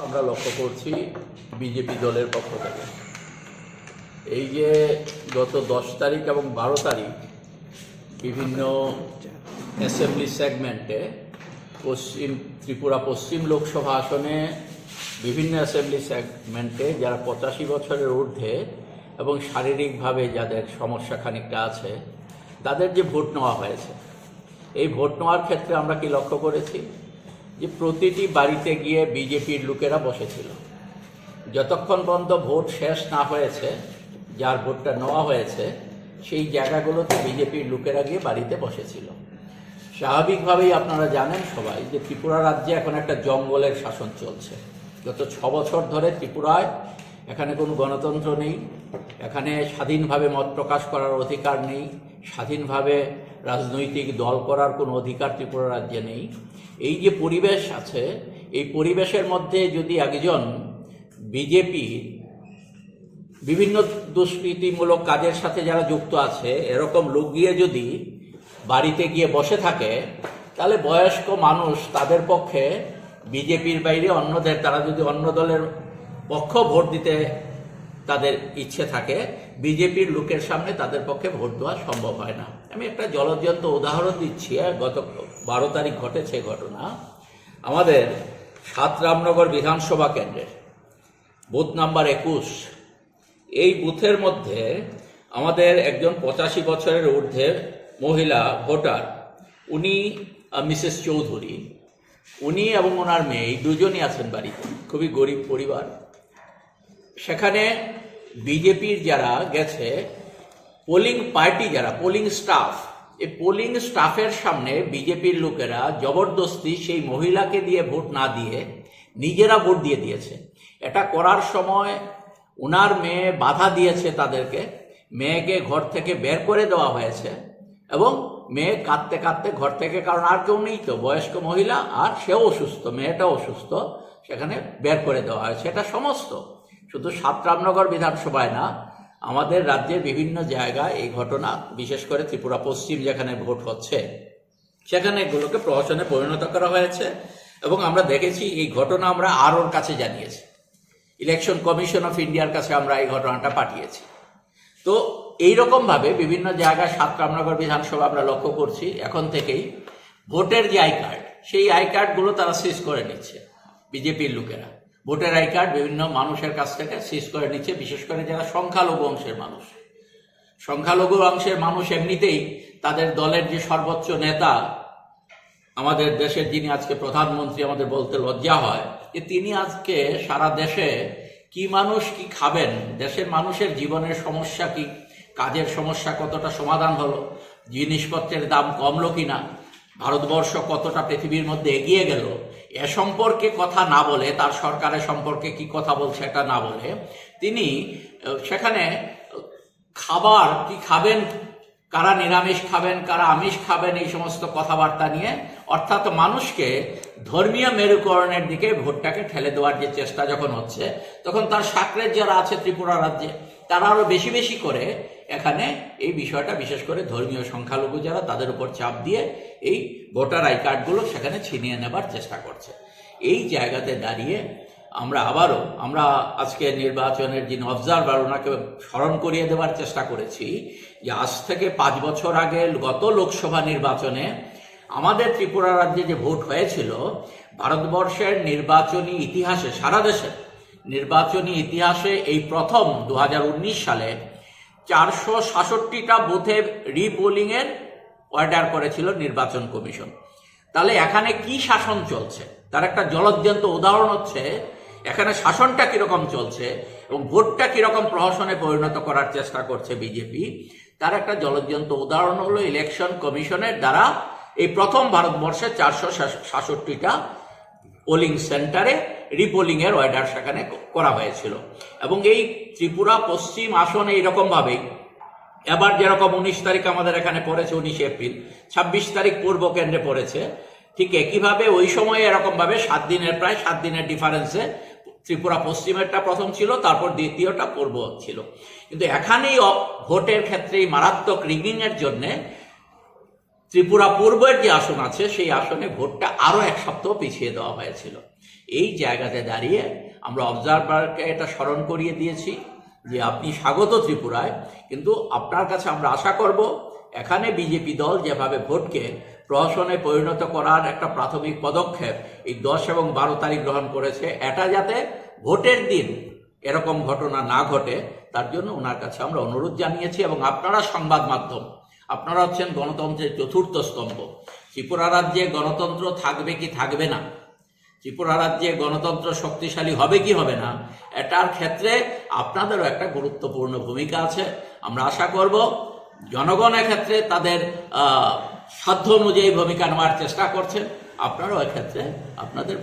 আমরা লক্ষ্য করছি বিজেপি দলের পক্ষ থেকে। এই যে গত দশ তারিখ এবং বারো তারিখ বিভিন্ন অ্যাসেম্বলি সেগমেন্টে পশ্চিম ত্রিপুরা পশ্চিম লোকসভা আসনে বিভিন্ন অ্যাসেম্বলি সেগমেন্টে যারা পঁচাশি বছরের ঊর্ধ্বে এবং শারীরিকভাবে যাদের সমস্যা খানিকটা আছে, তাদের যে ভোট নেওয়া হয়েছে, এই ভোট নেওয়ার ক্ষেত্রে আমরা কি লক্ষ্য করেছি? যে প্রতিটি বাড়িতে গিয়ে বিজেপির লোকেরা বসেছিল। যতক্ষণ পর্যন্ত ভোট শেষ না হয়েছে, যার ভোটটা নেওয়া হয়েছে, সেই জায়গাগুলোতে বিজেপির লোকেরা গিয়ে বাড়িতে বসেছিল। স্বাভাবিকভাবেই আপনারা জানেন সবাই যে ত্রিপুরা রাজ্যে এখন একটা জঙ্গলের শাসন চলছে। গত ছ বছর ধরে ত্রিপুরায় এখানে কোনো গণতন্ত্র নেই, এখানে স্বাধীনভাবে মত প্রকাশ করার অধিকার নেই, স্বাধীনভাবে রাজনৈতিক দল করার কোনো অধিকার ত্রিপুরা রাজ্যে নেই। এই যে পরিবেশ আছে, এই পরিবেশের মধ্যে যদি একজন বিজেপি বিভিন্ন দুষ্কৃতিমূলক কাজের সাথে যারা যুক্ত আছে, এরকম লোক গিয়ে যদি বাড়িতে গিয়ে বসে থাকে, তাহলে বয়স্ক মানুষ তাদের পক্ষে বিজেপির বাইরে অন্যদের, তারা যদি অন্য দলের পক্ষ ভোট দিতে তাদের ইচ্ছে থাকে, বিজেপির লোকের সামনে তাদের পক্ষে ভোট দেওয়া সম্ভব হয় না। আমি একটা জলজ্জন্ত উদাহরণ দিচ্ছি আর গত বারো তারিখ ঘটেছে ঘটনা। আমাদের সাত রামনগর বিধানসভা কেন্দ্রের বুথ নাম্বার একুশ, এই বুথের মধ্যে আমাদের একজন পঁচাশি বছরের ঊর্ধ্বে মহিলা ভোটার, উনি মিসেস চৌধুরী। উনি এবং ওনার মেয়ে দুজনই আছেন বাড়িতে, খুবই গরিব পরিবার। সেখানে বিজেপির যারা গেছে পোলিং পার্টি যারা পোলিং স্টাফ এই পোলিং স্টাফের সামনে বিজেপির লোকেরা জবরদস্তি সেই মহিলাকে দিয়ে ভোট না দিয়ে নিজেরা ভোট দিয়ে দিয়েছে। এটা করার সময় ওনার মেয়ে বাধা দিয়েছে তাদেরকে, মেয়েকে ঘর থেকে বের করে দেওয়া হয়েছে এবং মেয়ে কাঁদতে কাঁদতে ঘর থেকে, কারণ আর কেউ নেই তো, বয়স্ক মহিলা আর সেও অসুস্থ মেয়েটাও অসুস্থ, সেখানে বের করে দেওয়া হয়েছে। এটা সমস্ত। শুধু সাত রামনগর বিধানসভায় না আমাদের রাজ্যের বিভিন্ন জায়গায় এই ঘটনা, বিশেষ করে ত্রিপুরা পশ্চিম যেখানে ভোট হচ্ছে, সেখানে এগুলোকে প্রহসনে পরিণত করা হয়েছে এবং আমরা দেখেছি এই ঘটনা আমরা আরওর কাছে জানিয়েছি। ইলেকশন কমিশন অফ ইন্ডিয়ার কাছে আমরা এই ঘটনাটা পাঠিয়েছি। তো এইরকম ভাবে বিভিন্ন জায়গায় সাত রামনগর বিধানসভা আমরা লক্ষ্য করছি, এখন থেকেই ভোটের যে আই কার্ড, সেই আই কার্ডগুলো তারা সিজ করে নিচ্ছে, বিজেপির লোকেরা। ভোটের আই কার্ড বিভিন্ন মানুষের কাছ থেকে সিজ করে নিচ্ছে, বিশেষ করে যারা সংখ্যালঘু অংশের মানুষ। সংখ্যালঘু অংশের মানুষ এমনিতেই তাদের দলের যে সর্বোচ্চ নেতা, আমাদের দেশের যিনি আজকে প্রধানমন্ত্রী, আমাদের বলতে লজ্জা হয় যে তিনি আজকে সারা দেশে কি মানুষ কি খাবেন, দেশের মানুষের জীবনের সমস্যা কি, কাজের সমস্যা কতটা সমাধান হলো, জিনিসপত্রের দাম কমলো কিনা, ভারতবর্ষ কতটা পৃথিবীর মধ্যে এগিয়ে গেল এ সম্পর্কে কথা না বলে, তার সরকারের সম্পর্কে কি কথা বলছে এটা না বলে, তিনি সেখানে খাবার কি খাবেন, কারা নিরামিষ খাবেন, কারা আমিষ খাবেন, এই সমস্ত কথাবার্তা নিয়ে, অর্থাৎ মানুষকে ধর্মীয় মেরুকরণের দিকে ভোটটাকে ঠেলে দেওয়ার যে চেষ্টা যখন হচ্ছে, তখন তার সাকরের যারা আছে ত্রিপুরা রাজ্যে তারা আরও বেশি বেশি করে এখানে এই বিষয়টা, বিশেষ করে ধর্মীয় সংখ্যালঘু যারা তাদের উপর চাপ দিয়ে এই ভোটার আই কার্ডগুলো সেখানে ছিনিয়ে নেবার চেষ্টা করছে। এই জায়গাতে দাঁড়িয়ে আমরা আবারও, আমরা আজকে নির্বাচনের যিনি অবজারভার ওনাকে স্মরণ করিয়ে দেওয়ার চেষ্টা করেছি যে আজ থেকে পাঁচ বছর আগে গত লোকসভা নির্বাচনে আমাদের ত্রিপুরা রাজ্যে যে ভোট হয়েছিল, ভারতবর্ষের নির্বাচনী ইতিহাসে, সারা দেশের নির্বাচনী ইতিহাসে এই প্রথম দু হাজার উনিশ সালে চারশো সাতষট্টিটা বুথে রিপোলিংয়ের অর্ডার করেছিল নির্বাচন কমিশন। তাহলে এখানে কি শাসন চলছে? তার একটা জলজ্জন্ত উদাহরণ হচ্ছে, এখানে শাসনটা কীরকম চলছে এবং ভোটটা কীরকম প্রহসনে পরিণত করার চেষ্টা করছে বিজেপি, তার একটা জলজ্জন্ত উদাহরণ হলো ইলেকশন কমিশনের দ্বারা এই প্রথম ভারতবর্ষে চারশো সাতষট্টিটা পোলিং সেন্টারে রিপোলিং এর অর্ডার সেখানে করা হয়েছিল। এবং এই ত্রিপুরা পশ্চিম আসনে এইরকম ভাবেই এবার যেরকম উনিশ তারিখ আমাদের এখানে পড়েছে উনিশে এপ্রিল, ছাব্বিশ তারিখ পূর্ব কেন্দ্রে পড়েছে, ঠিক একইভাবে ওই সময়ে এরকম ভাবে সাত দিনের, প্রায় সাত দিনের ডিফারেন্সে ত্রিপুরা পশ্চিমেরটা প্রথম ছিল, তারপর দ্বিতীয়টা পূর্ব ছিল। কিন্তু এখানেই ভোটের ক্ষেত্রে এই মারাত্মক রিগিং এর জন্যে ত্রিপুরা পূর্বের যে আসন আছে, সেই আসনে ভোটটা আরও এক সপ্তাহ পিছিয়ে দেওয়া হয়েছিল। এই জায়গাতে দাঁড়িয়ে আমরা অবজারভারকে এটা স্মরণ করিয়ে দিয়েছি যে আপনি স্বাগত ত্রিপুরায়, কিন্তু আপনার কাছে আমরা আশা করব এখানে বিজেপি দল যেভাবে ভোটকে প্রহসনে পরিণত করার একটা প্রাথমিক পদক্ষেপ এই দশ এবং বারো তারিখ গ্রহণ করেছে, এটা যাতে ভোটের দিন এরকম ঘটনা না ঘটে, তার জন্য ওনার কাছে আমরা অনুরোধ জানিয়েছি এবং আপনারা সংবাদ মাধ্যম আপনারা হচ্ছেন গণতন্ত্রের চতুর্থ স্তম্ভ। ত্রিপুরা রাজ্যে গণতন্ত্র থাকবে কি থাকবে না? ত্রিপুরা রাজ্যে গণতন্ত্র শক্তিশালী হবে কি হবে না? এটার ক্ষেত্রে আপনাদেরও একটা গুরুত্বপূর্ণ ভূমিকা আছে। আমরা আশা করব জনগণ ক্ষেত্রে তাদের সাধ্য অনুযায়ী ভূমিকা নেওয়ার চেষ্টা করছেন। আপনারাও এক্ষেত্রে আপনাদের